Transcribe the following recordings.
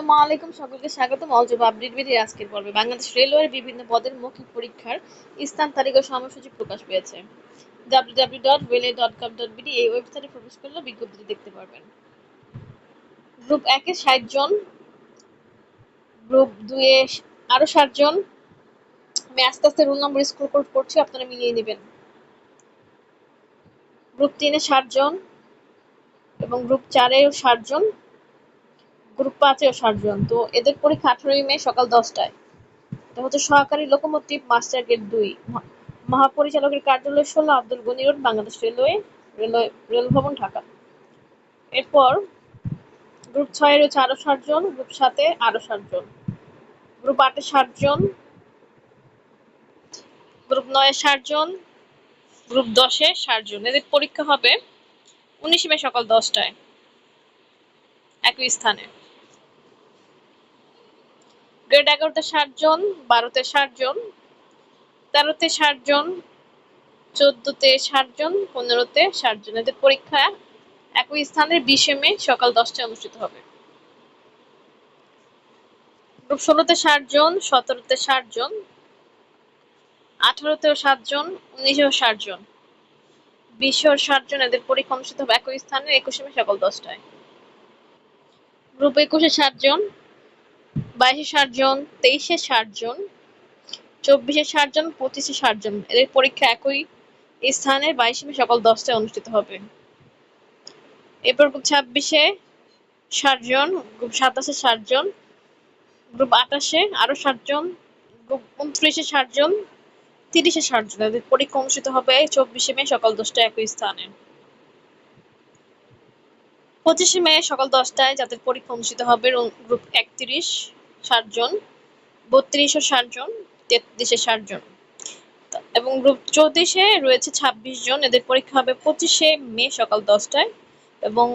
আসসালামু আলাইকুম, সকলকে স্বাগতম। অলজব আপডেট ভিডিও আজকের পর্বে। বাংলাদেশ রেলওয়ের বিভিন্ন পদের মৌখিক পরীক্ষার স্থান তালিকা ও সময়সূচি প্রকাশ পেয়েছে। এই ওয়েবসাইটে প্রবেশ করলে বিজ্ঞপ্তিটি দেখতে পারবেন। গ্রুপ একে ষাট জন, গ্রুপ দুয়ে আরও ষাট জন। আমি আস্তে আস্তে রোল নম্বর কোড করছি আপনারা মিলিয়ে নেবেন। গ্রুপ তিনে ষাট জন এবং গ্রুপ চারেও ষাট জন। গ্রুপ ষাট জন তো এদের পরীক্ষা আঠারোই মে সকাল দশটায়। এটা হচ্ছে সহকারী লোকোমোটিভ মাস্টার গেট দুই। মহাপরিচালকের কার্যালয় ষোলো, Abdul Gani road, Bangladesh railway railway rail ভবন ঢাকা। এরপর গ্রুপ ছয়ে রয়েছে আরও ষাট জন, গ্রুপ সাতে আরও ষাট জন। গ্রুপ আটে ষাট জন। গ্রুপ নয়ে ষাট জন। গ্রুপ দশে ষাট জন। এদের পরীক্ষা হবে উনিশে মে সকাল দশটায়। একই স্থানে। গ্রেড এগারোতে ষাট জন, বারোতে ষাট জন, তেরোতে ষাট জন, চোদ্দতে ষাট জন, পনেরোতে ষাট জন। এদের পরীক্ষা একই স্থানে বিশে মে সকাল দশটায় অনুষ্ঠিত হবে। গ্রুপ ষোলোতে ষাট জন, সতেরোতে ষাট জন, আঠারোতেও ষাট জন, উনিশেও ষাট জন। বিশেও ষাট জন এদের পরীক্ষা অনুষ্ঠিত হবে একই স্থানে একুশে মে সকাল দশটায়। গ্রুপ একুশে ষাট জন বাইশে ষাট জন, তেইশে ষাট জন, চব্বিশে ষাট জন, পঁচিশে ষাট জন। এদের পরীক্ষা একই স্থানে, বাইশে মে সকাল দশটায় অনুষ্ঠিত হবে। এরপর গ্রুপ ছাব্বিশে ষাট জন, গ্রুপ সাতাশে ষাট জন, গ্রুপ আঠাশে আরও ষাট জন, গ্রুপ উনত্রিশে ষাট জন, তিরিশে ষাট জন। এদের পরীক্ষা অনুষ্ঠিত হবে চব্বিশে মে সকাল দশটায় একই স্থানে। পঁচিশে মে সকাল দশটায় যাদের পরীক্ষা অনুষ্ঠিত হবে গ্রুপ একত্রিশ। ষাট জন বত্রিশ ও ষাট জন, তেত্রিশে ষাট জন। এবং গ্রুপ চৌত্রিশে রয়েছে ছাব্বিশ জন, এদের পরীক্ষা হবে পঁচিশে মে সকাল দশটায়। এবং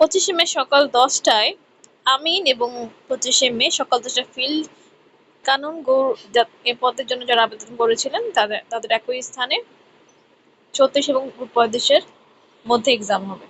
পঁচিশে মে সকাল দশটায় আমিন এবং পঁচিশে মে সকাল দশটায় ফিল্ড কানুন গৌর এ পদের জন্য যারা আবেদন করেছিলেন, তাদের তাদের একই স্থানে চৌত্রিশ এবং পঁয়ত্রিশের মধ্যে এক্সাম হবে।